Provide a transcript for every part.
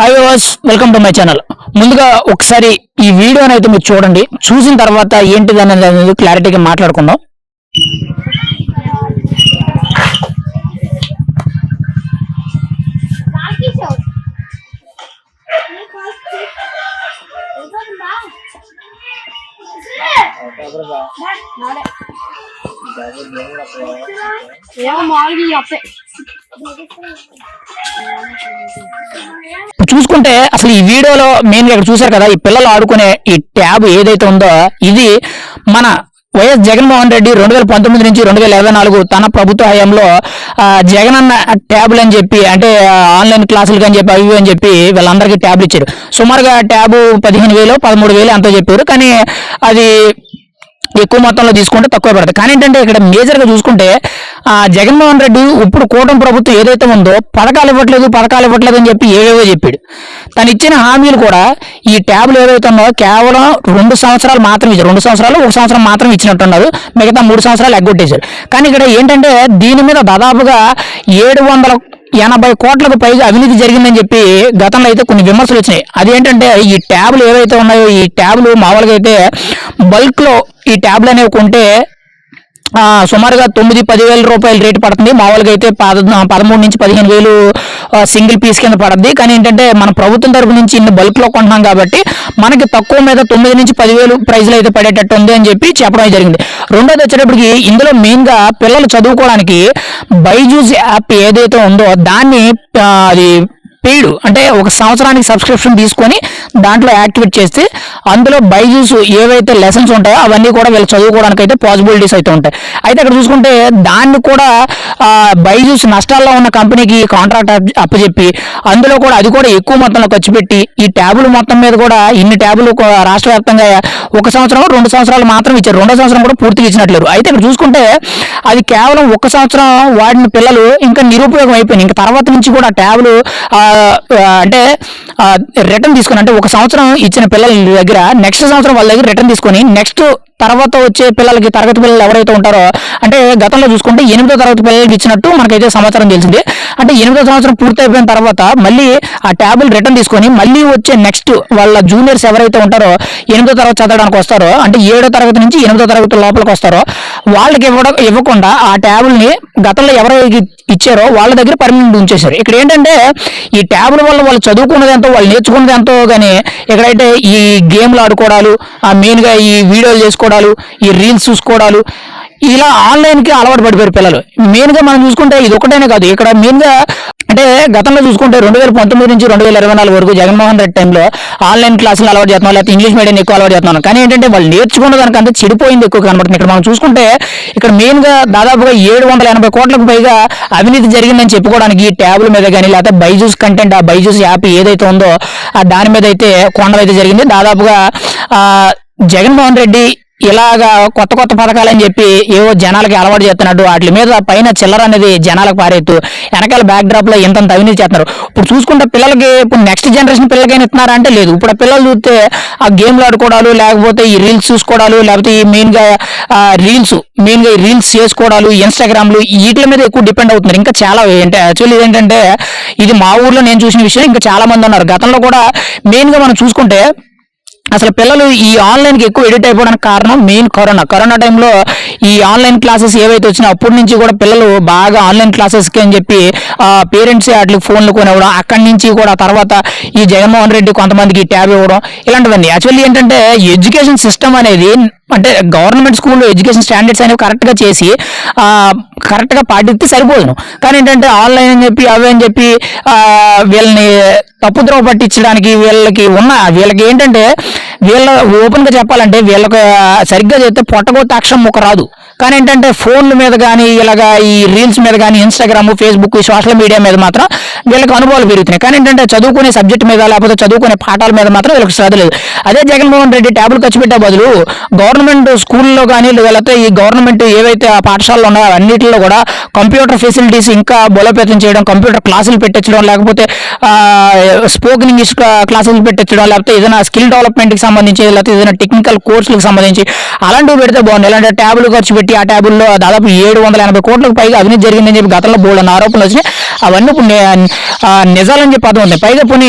Hi was welcome to my channel ముందుగా ఒకసారి ఈ వీడియోని అయితే మీరు చూడండి. చూసిన తర్వాత ఏంటిది అనేది క్లారిటీగా మాట్లాడుకుందాం. ఏమో మామూలుగా చెప్పే చూసుకుంటే అసలు ఈ వీడియోలో మెయిన్గా ఇక్కడ చూసారు కదా ఈ పిల్లలు ఆడుకునే ఈ ట్యాబ్ ఏదైతే ఉందో ఇది మన వైఎస్ జగన్మోహన్ రెడ్డి రెండు వేల పంతొమ్మిది నుంచి రెండు వేల ఇరవై నాలుగు తన ప్రభుత్వ హయాంలో జగన్ అన్న ట్యాబ్లు అని చెప్పి అంటే ఆన్లైన్ క్లాసులు అని చెప్పి అవి అని చెప్పి వీళ్ళందరికీ ట్యాబ్లు ఇచ్చారు. సుమారుగా ట్యాబ్ పదిహేను వేలు పదమూడు వేలు అంతా చెప్పారు. కానీ అది ఎక్కువ మొత్తంలో తీసుకుంటే తక్కువ పడుతుంది కానీ ఏంటంటే ఇక్కడ మేజర్గా చూసుకుంటే ఆ జగన్మోహన్ రెడ్డి ఇప్పుడు కూటమి ప్రభుత్వం ఏదైతే ఉందో పథకాలు ఇవ్వట్లేదు పథకాలు ఇవ్వట్లేదు అని చెప్పి ఏవేవో చెప్పాడు. తను ఇచ్చిన హామీలు కూడా ఈ ట్యాబ్లు ఏదైతే ఉన్నాయో కేవలం రెండు సంవత్సరాలు మాత్రం ఇచ్చారు. రెండు సంవత్సరాలు ఒక సంవత్సరం మాత్రం ఇచ్చినట్టున్నారు. మిగతా మూడు సంవత్సరాలు ఎగ్గొట్టేశారు. కానీ ఇక్కడ ఏంటంటే దీని మీద దాదాపుగా ఏడు వందల ఎనభై కోట్లకు పైగా అవినీతి జరిగిందని చెప్పి గతంలో అయితే కొన్ని విమర్శలు వచ్చినాయి. అదేంటంటే ఈ ట్యాబ్లు ఏవైతే ఉన్నాయో ఈ ట్యాబ్లు మామూలుగా అయితే బల్క్లో ఈ ట్యాబ్లు అనేవి కొంటే సుమారుగా తొమ్మిది పదివేల రూపాయలు రేటు పడుతుంది. మామూలుగా అయితే పద పదమూడు నుంచి పదిహేను వేలు సింగిల్ పీస్ కింద పడుద్ది. కానీ ఏంటంటే మన ప్రభుత్వం తరపు నుంచి ఇన్ని బల్క్లో కొంటున్నాం కాబట్టి మనకి తక్కువ మీద తొమ్మిది నుంచి పదివేలు ప్రైజ్లు అయితే పడేటట్టు ఉంది అని చెప్పి చెప్పడం జరిగింది. రెండోది వచ్చేటప్పటికి ఇందులో మెయిన్గా పిల్లలు చదువుకోవడానికి బైజూస్ యాప్ ఏదైతే ఉందో దాన్ని అది పెయిడ్ అంటే ఒక సంవత్సరానికి సబ్స్క్రిప్షన్ తీసుకొని దాంట్లో యాక్టివేట్ చేస్తే అందులో బైజూస్ ఏవైతే లెసన్స్ ఉంటాయో అవన్నీ కూడా వీళ్ళు చదువుకోవడానికి అయితే పాసిబిలిటీస్ అయితే ఉంటాయి. అయితే అక్కడ చూసుకుంటే దాన్ని కూడా బైజూస్ నష్టాల్లో ఉన్న కంపెనీకి కాంట్రాక్ట్ అప్పచెప్పి అందులో కూడా అది కూడా ఎక్కువ మొత్తంలో ఖర్చు పెట్టి ఈ ట్యాబులు మొత్తం మీద కూడా ఇన్ని ట్యాబులు రాష్ట్ర వ్యాప్తంగా ఒక సంవత్సరం రెండు సంవత్సరాలు మాత్రం ఇచ్చారు. రెండో సంవత్సరం కూడా పూర్తిగా ఇచ్చినట్లేరు. అయితే ఇక్కడ చూసుకుంటే అది కేవలం ఒక సంవత్సరం వాడిన పిల్లలు ఇంకా నిరుపయోగం అయిపోయింది. ఇంకా తర్వాత నుంచి కూడా ట్యాబ్లు అంటే రిటర్న్ తీసుకుని అంటే ఒక సంవత్సరం ఇచ్చిన పిల్లల దగ్గర నెక్స్ట్ సంవత్సరం వాళ్ళ దగ్గర రిటర్న్ తీసుకొని నెక్స్ట్ తర్వాత వచ్చే పిల్లలకి తరగతి పిల్లలు ఎవరైతే ఉంటారో అంటే గతంలో చూసుకుంటే ఎనిమిదో తరగతి పిల్లలకి ఇచ్చినట్టు మనకైతే సమాచారం తెలిసింది. అంటే ఎనిమిదో సంవత్సరం పూర్తయిపోయిన తర్వాత మళ్ళీ ఆ ట్యాబులు రిటర్న్ తీసుకొని మళ్ళీ వచ్చే నెక్స్ట్ వాళ్ళ జూనియర్స్ ఎవరైతే ఉంటారో ఎనిమిదో తరగతి చదవడానికి వస్తారో అంటే ఏడో తరగతి నుంచి ఎనిమిదో తరగతి లోపలికి వస్తారో వాళ్ళకి ఇవ్వడం ఇవ్వకుండా ఆ ట్యాబుల్ని గతంలో ఎవరైతే ఇచ్చారో వాళ్ళ దగ్గర పర్మనెంట్ ఉంచేశారు. ఇక్కడ ఏంటంటే ఈ ట్యాబుల వల్ల వాళ్ళు చదువుకున్నది ఎంతో వాళ్ళు నేర్చుకున్నది ఎంతో కానీ ఇక్కడైతే ఈ గేమ్లు ఆడుకోవడాలు ఆ మెయిన్గా ఈ వీడియోలు చేసుకోవడాలు ఈ రీల్స్ చూసుకోవడాలు ఇలా ఆన్లైన్కి అలవాటు పడిపోయారు పిల్లలు. మెయిన్గా మనం చూసుకుంటే ఇది ఒకటేనే కాదు. ఇక్కడ మెయిన్గా అంటే గతంలో చూసుకుంటే రెండు వేల పంతొమ్మిది నుంచి రెండు వేల ఇరవై నాలుగు వరకు జగన్మోహన్ రెడ్డి టైంలో ఆన్లైన్ క్లాసులు అలవాటు చేస్తున్నాం లేకపోతే ఇంగ్లీష్ మీడియం ఎక్కువ అలవాటు చేస్తున్నాం. కానీ ఏంటంటే వాళ్ళు నేర్చుకున్న దానికంతా చెడిపోయింది ఎక్కువ కనబడుతుంది. ఇక్కడ మనం చూసుకుంటే ఇక్కడ మెయిన్గా దాదాపుగా ఏడు వందల ఎనభై కోట్లకు పైగా అవినీతి జరిగిందని చెప్పుకోవడానికి ఈ ట్యాబ్ల మీద కానీ లేకపోతే బైజూస్ కంటెంట్ ఆ బైజూస్ యాప్ ఏదైతే ఉందో ఆ దాని మీద అయితే కొండలు అయితే జరిగింది. దాదాపుగా జగన్మోహన్ రెడ్డి ఇలాగా కొత్త కొత్త పథకాలని చెప్పి ఏవో జనాలకి అలవాటు చేస్తున్నట్టు వాటి మీద పైన చిల్లర అనేది జనాలకు పారేస్తూ వెనకాల బ్యాక్ డ్రాప్లో ఇంత అవినీతి చేస్తున్నారు. ఇప్పుడు చూసుకుంటే పిల్లలకి ఇప్పుడు నెక్స్ట్ జనరేషన్ పిల్లలకైనా ఇస్తున్నారా అంటే లేదు. ఇప్పుడు పిల్లలు చూస్తే ఆ గేమ్లు ఆడుకోవడాలు లేకపోతే ఈ రీల్స్ చూసుకోవడాలు లేకపోతే ఈ మెయిన్గా రీల్స్ మెయిన్గా రీల్స్ చేసుకోవడాలు ఇన్స్టాగ్రామ్లు వీటి మీద ఎక్కువ డిపెండ్ అవుతున్నారు. ఇంకా చాలా అంటే యాక్చువల్లీ ఏంటంటే ఇది మా ఊర్లో నేను చూసిన విషయం. ఇంకా చాలా మంది ఉన్నారు. గతంలో కూడా మెయిన్గా మనం చూసుకుంటే అసలు పిల్లలు ఈ ఆన్లైన్కి ఎక్కువ ఎడిట్ అయిపోవడానికి కారణం మెయిన్ కరోనా కరోనా టైంలో ఈ ఆన్లైన్ క్లాసెస్ ఏవైతే వచ్చినా అప్పటి నుంచి కూడా పిల్లలు బాగా ఆన్లైన్ క్లాసెస్కి అని చెప్పి పేరెంట్స్ వాటికి ఫోన్లు కొనివ్వడం అక్కడి నుంచి కూడా తర్వాత ఈ జగన్మోహన్ రెడ్డి కొంతమందికి ట్యాబ్ ఇవ్వడం ఇలాంటివన్నీ. యాక్చువల్లీ ఏంటంటే ఎడ్యుకేషన్ సిస్టమ్ అనేది అంటే గవర్నమెంట్ స్కూల్లో ఎడ్యుకేషన్ స్టాండర్డ్స్ అనేవి కరెక్ట్గా చేసి కరెక్ట్గా పాటిస్తే సరిపోదును. కానీ ఏంటంటే ఆన్లైన్ అని చెప్పి అవి అని చెప్పి వీళ్ళని తప్పుద్రోవ పట్టించడానికి వీళ్ళకి ఉన్న వీళ్ళకి ఏంటంటే వీళ్ళ ఓపెన్గా చెప్పాలంటే వీళ్ళకి సరిగ్గా చెప్తే పొట్టగొత్త అక్షరం ఒక రాదు. కానీ ఏంటంటే ఫోన్ల మీద కానీ ఇలాగ ఈ రీల్స్ మీద కానీ ఇన్స్టాగ్రామ్ ఫేస్బుక్ ఈ సోషల్ మీడియా మీద మాత్రం వీళ్ళకి అనుభవాలు పెరుగుతున్నాయి. కానీ ఏంటంటే చదువుకునే సబ్జెక్ట్ మీద లేకపోతే చదువుకునే పాఠాల మీద మాత్రం వీళ్ళకి శ్రద్ధ లేదు. అదే జగన్మోహన్ రెడ్డి ట్యాబ్లు ఖర్చు పెట్టే బదులు గవర్నమెంట్ స్కూల్లో కానీ లేకపోతే ఈ గవర్నమెంట్ ఏవైతే ఆ పాఠశాలలో ఉన్నాయో అన్నింటిలో కూడా కంప్యూటర్ ఫెసిలిటీస్ ఇంకా బలోపేతం చేయడం కంప్యూటర్ క్లాసులు పెట్టించడం లేకపోతే స్పోకెన్ ఇంగ్లీష్ క్లాసులు పెట్టించడం లేకపోతే ఏదైనా స్కిల్ డెవలప్మెంట్కి సంబంధించి లేకపోతే ఏదైనా టెక్నికల్ కోర్సులకు సంబంధించి అలాంటివి పెడితే బాగుంది ఎలాంటి ట్యాబులు ఖర్చు పెట్టి ఆ ట్యాబుల్లో దాదాపు ఏడు వందల ఎనభై కోట్లకు పైగా అవినీతి జరిగిందని చెప్పి గతంలో బోల్డ్ ఆరోపణలు వచ్చినాయి. అవన్నీ ఇప్పుడు నిజాలని చెప్పి అర్థం అవుతుంది. పైగా పోనీ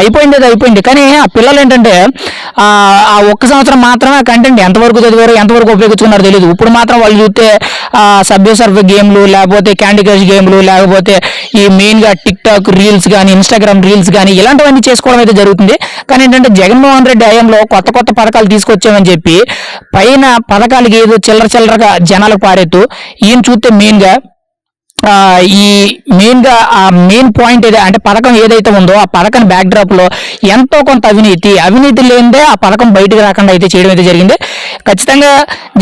అయిపోయింది అది అయిపోయింది. కానీ ఆ పిల్లలు ఏంటంటే ఆ ఒక్క సంవత్సరం మాత్రమే కంటెంట్ ఎంతవరకు చదివారు ఎంతవరకు ఉపయోగించుకున్నారో తెలియదు ఇప్పుడు మాత్రం వాళ్ళు చూస్తే సభ్య సర్వ గేమ్లు లేకపోతే క్యాండీ క్రష్ గేమ్లు లేకపోతే ఈ మెయిన్గా టిక్ టాక్ రీల్స్ కానీ ఇన్స్టాగ్రామ్ రీల్స్ కానీ ఇలాంటివన్నీ చేసుకోవడం అయితే జరుగుతుంది. కానీ ఏంటంటే జగన్మోహన్ రెడ్డి హయాంలో కొత్త కొత్త పథకాలు తీసుకొచ్చామని చెప్పి పైన పథకాలకి ఏదో చిల్లర చిల్లరగా జనాలకు పారేత్తు ఈయన చూస్తే మెయిన్గా ఈ మెయిన్గా ఆ మెయిన్ పాయింట్ ఏదైతే అంటే పథకం ఏదైతే ఉందో ఆ పథకం బ్యాక్ డ్రాప్లో ఎంతో కొంత అవినీతి అవినీతి లేనిదే ఆ పథకం బయటకు రాకుండా అయితే చేయడం అయితే జరిగింది. ఖచ్చితంగా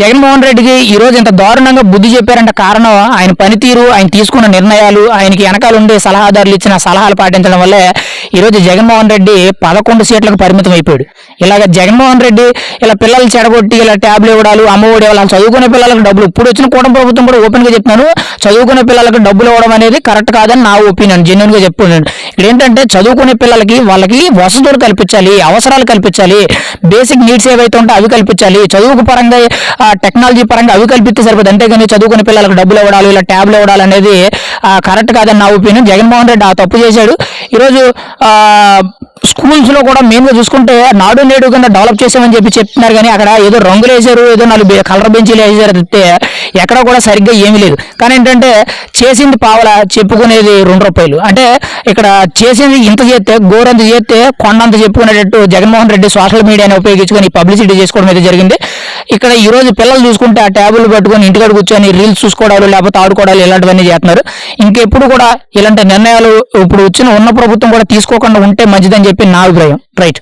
జగన్మోహన్ రెడ్డికి ఈ రోజు ఇంత దారుణంగా బుద్ధి చెప్పారంటే కారణం ఆయన పనితీరు ఆయన తీసుకున్న నిర్ణయాలు ఆయనకి వెనకాల ఉండే సలహాదారులు ఇచ్చిన సలహాలు పాటించడం వల్లే ఈ రోజు జగన్మోహన్ రెడ్డి పదకొండు సీట్లకు పరిమితం అయిపోయాడు. ఇలాగ జగన్మోహన్ రెడ్డి ఇలా పిల్లలు చెడగొట్టి ఇలా ట్యాబ్లు ఇవ్వడాలు అమ్మఒడి ఇవ్వడాలు చదువుకునే పిల్లలకు డబ్బులు ఇప్పుడు వచ్చిన కూటమి ప్రభుత్వం కూడా ఓపెన్గా చెప్తున్నాను. చదువుకునే పిల్లలకు డబ్బులు ఇవ్వడం అనేది కరెక్ట్ కాదని నా ఒపీనియన్ జెన్యున్గా చెప్పుకున్నాను ఇక్కడ ఏంటంటే చదువుకునే పిల్లలకి వాళ్ళకి వసతులు కల్పించాలి అవసరాలు కల్పించాలి బేసిక్ నీడ్స్ ఏవైతే ఉంటే అవి కల్పించాలి. చదువు చదువుకు పరంగా టెక్నాలజీ పరంగా అవి కల్పిస్తే సరిపోతుంది అంతేగాని చదువుకునే పిల్లలకు డబ్బులు ఇవ్వడాలు ఇలా ట్యాబ్లు ఇవ్వడాలు అనేది కరెక్ట్ కాదని నా ఒపీనియన్ జగన్మోహన్ రెడ్డి ఆ తప్పు చేశాడు. ఈరోజు స్కూల్స్లో కూడా మెయిన్గా చూసుకుంటే నాడు నేడు కింద డెవలప్ చేసామని చెప్పి చెప్తున్నారు. కానీ అక్కడ ఏదో రంగులు వేసారు ఏదో నాలుగు కలర్ బెంచీలు వేసారు తప్పితే ఎక్కడ కూడా సరిగ్గా ఏమీ లేదు. కానీ ఏంటంటే చేసింది పావల చెప్పుకునేది రెండు రూపాయలు. అంటే ఇక్కడ చేసింది ఇంత చేస్తే గోరంత చేస్తే కొండంత చెప్పుకునేటట్టు జగన్మోహన్ రెడ్డి సోషల్ మీడియాని ఉపయోగించుకొని పబ్లిసిటీ చేసుకోవడం అయితే జరిగింది. ఇక్కడ ఈ రోజు పిల్లలు చూసుకుంటే ఆ ట్యాబులు పట్టుకొని ఇంటికాడ కూర్చొని రీల్స్ చూసుకోవడాలు లేకపోతే ఆడుకోవడాలు ఇలాంటివన్నీ చేస్తున్నారు. ఇంకెప్పుడు కూడా ఇలాంటి నిర్ణయాలు ఇప్పుడు వచ్చిన ఉన్న ప్రభుత్వం కూడా తీసుకోకుండా ఉంటే మంచిదని చెప్పి నా అభిప్రాయం. రైట్